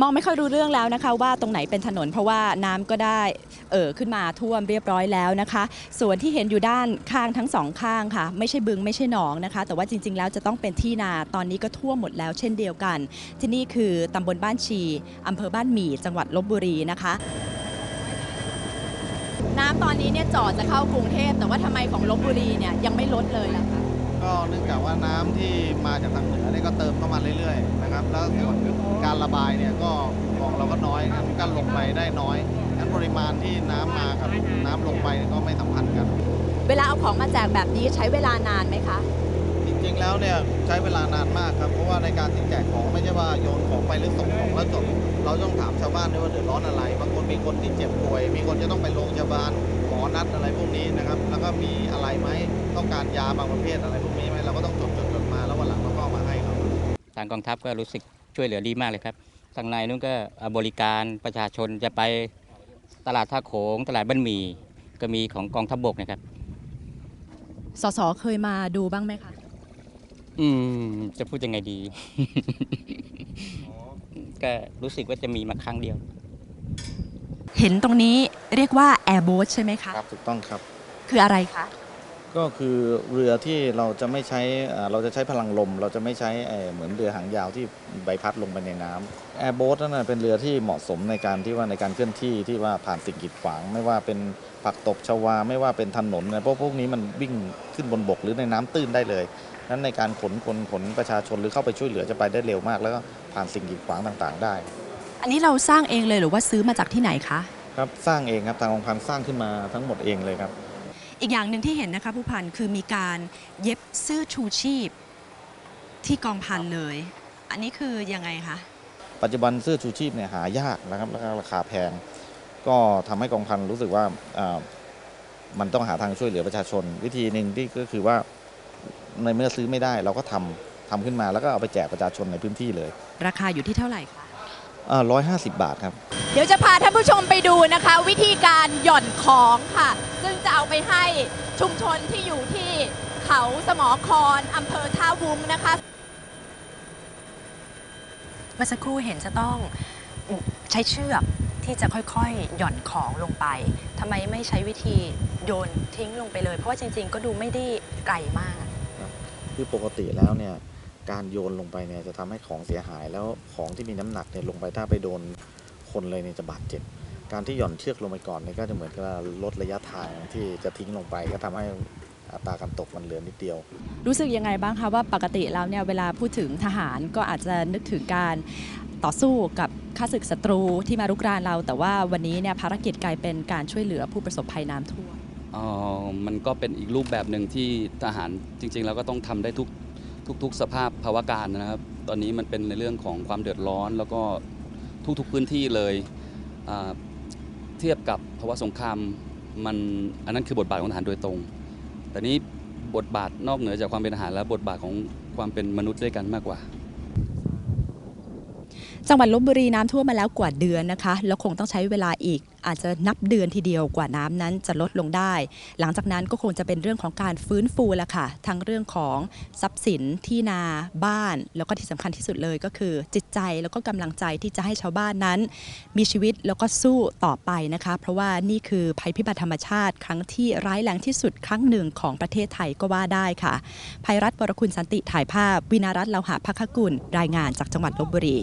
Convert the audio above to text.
มองไม่ค่อยรู้เรื่องแล้วนะคะว่าตรงไหนเป็นถนน เพราะว่าน้ำก็ได้เอ่อขึ้นมาท่วมเรียบร้อยแล้วนะคะ ส่วนที่เห็นอยู่ด้านข้างทั้งสองข้างค่ะ ไม่ใช่บึงไม่ใช่หนองนะคะ แต่ว่าจริง ๆ แล้วจะต้องเป็นที่นาตอนนี้ก็ท่วมหมดแล้วเช่นเดียวกัน ที่นี่คือตำบลบ้านชีอำเภอบ้านหมี่จังหวัดลบบุรีนะคะ น้ำตอนนี้เนี่ยจอดจะเข้ากรุงเทพแต่ว่าทำไมของลบบุรีเนี่ยยังไม่ลดเลยล่ะคะ ก็เนื่องจากว่าน้ำที่มาจากทางเหนือเนี่ยก็เติมเข้ามาเรื่อยๆนะครับ แล้วส่วนการระบายเนี่ยก็ของเราก็น้อยงั้นก็ลงไปได้น้อยงั้นปริมาณที่น้ำมากับน้ำลงไปเนี่ยก็ไม่สัมพันธ์กัน เวลาเอาของมาแจกแบบนี้ใช้เวลานานไหมคะ จริงๆแล้วเนี่ยใช้เวลานานมากครับ เพราะว่าในการที่แจกของไม่ใช่ว่าโยนของไปหรือส่งของแล้วจบ เราต้องถามชาวบ้านด้วยว่าเดือดร้อนอะไร บางคนมีคนที่เจ็บป่วย มีคนจะต้องไปโรงพยาบาลหมอ นัดอะไรพวกนี้นะครับ แล้วก็มีอะไรไหมต้องการยาบางประเภทอะไรพวกนี้ไหมเราก็ต้องจดจดจดมาแล้ววันหลังเราก็เอามาให้เขาทางกองทัพก็รู้สึกช่วยเหลือดีมากเลยครับทางในนู้นก็บริการประชาชนจะไปตลาดท่าโขงตลาดบ้านหมี่ก็มีของกองทัพบกนะครับสสเคยมาดูบ้างไหมคะอืมจะพูดยังไงดี ก็รู้สึกว่าจะมีมาครั้งเดียว เห็นตรงนี้ เรียกว่าแอร์โบ๊ทใช่ไหมคะครับถูกต้องครับ คืออะไรคะ ก็คือเรือที่เราจะไม่ใช้เอ่อเราจะใช้พลังลม เราจะไม่ใช้เอ่อเหมือนเรือหางยาวที่ใบพัดลงไปในน้ำแอร์โบ๊ทนั่นนะเป็นเรือที่เหมาะสมในการที่ว่าในการเคลื่อนที่ที่ว่าผ่านสิ่งกีดขวาง ไม่ว่าเป็นผักตบชวา ไม่ว่าเป็นถนนนะเพราะพวกนี้มันวิ่งขึ้นบนบกหรือในน้ำตื้นได้เลยนั้นในการขนคนขนประชาชนหรือเข้าไปช่วยเหลือจะไปได้เร็วมาก แล้วก็ผ่านสิ่งกีดขวางต่างๆ ได้ อันนี้เราสร้างเองเลยหรือว่าซื้อมาจากที่ไหนคะ ครับสร้างเองครับทางองค์พันสร้างขึ้นมาทั้งหมดเองเลยครับ อีกอย่างหนึ่งที่เห็นนะคะผู้พันคือมีการเย็บเสื้อชูชีพ ที่กองพันเลย อันนี้คือยังไงคะปัจจุบันเสื้อชูชีพเนี่ยหายากนะครับแล้วก็ราคาแพง ก็ทำให้กองพันรู้สึกว่าอ่ามันต้องหาทางช่วยเหลือประชาชน วิธีหนึ่งที่ก็คือว่าในเมื่อซื้อไม่ได้เราก็ทำทำขึ้นมาแล้วก็เอาไปแจกประชาชนในพื้นที่เลย ราคาอยู่ที่เท่าไหร่คะ ร้อยห้าสิบบาทครับ เดี๋ยวจะพาท่านผู้ชมไปดูนะคะ วิธีการหย่อนของค่ะ ซึ่งจะเอาไปให้ชุมชนที่อยู่ที่เขาสมอครอำเภอท่าวุ้งนะคะเมื่อสักครู่เห็นจะต้องใช้เชือกที่จะค่อยๆ หย่อนของลงไปทำไมไม่ใช้วิธีโยนทิ้งลงไปเลย เพราะว่าจริง ๆ ก็ดูไม่ได้ไกลมาก คือปกติแล้วเนี่ย การโยนลงไปเนี่ยจะทำให้ของเสียหายแล้วของที่มีน้ำหนักเนี่ยลงไปถ้าไปโดนคนเลยเนี่ยจะบาดเจ็บ การที่หย่อนเชือกลงไปก่อนเนี่ยก็จะเหมือนกับลดระยะทางที่จะทิ้งลงไปก็ทำให้อัตราการตกมันเหลือนิดเดียว รู้สึกยังไงบ้างคะว่าปกติแล้วเนี่ยเวลาพูดถึงทหารก็อาจจะนึกถึงการต่อสู้กับข้าศึกศัตรูที่มารุกรานเรา แต่ว่าวันนี้เนี่ยภารกิจกลายเป็นการช่วยเหลือผู้ประสบภัยน้ำท่วมอ๋อมันก็เป็นอีกรูปแบบหนึ่งที่ทหารจริง ๆ แล้วก็ต้องทำได้ทุก ทุกๆ สภาพภาวะการนะครับ ตอนนี้มันเป็นในเรื่องของความเดือดร้อน แล้วก็ทุกๆพื้นที่เลยเทียบกับภาวะสงครามมันอันนั้นคือบทบาทของทหารโดยตรง แต่นี้บทบาทนอกเหนือจากความเป็นทหารแล้วบทบาทของความเป็นมนุษย์ด้วยกันมากกว่า จังหวัดลบบุรีน้ำท่วมมาแล้วกว่าเดือนนะคะ แล้วคงต้องใช้เวลาอีกอาจจะนับเดือนทีเดียวกว่าน้ำนั้นจะลดลงได้ หลังจากนั้นก็คงจะเป็นเรื่องของการฟื้นฟูแล้วค่ะ ทั้งเรื่องของทรัพย์สินที่นาบ้าน แล้วก็ที่สำคัญที่สุดเลยก็คือ จิตใจแล้วก็กำลังใจที่จะให้ชาวบ้านนั้น มีชีวิตแล้วก็สู้ต่อไปนะคะ เพราะว่านี่คือภัยพิบัติธรรมชาติ ครั้งที่ร้ายแรงที่สุดครั้งหนึ่งของประเทศไทยก็ว่าได้ค่ะภัยรัฐวรคุณสันติถ่ายภาพ วินารัตน์เลาหะพักกุลรายงานจากจังหวัดลบบุรี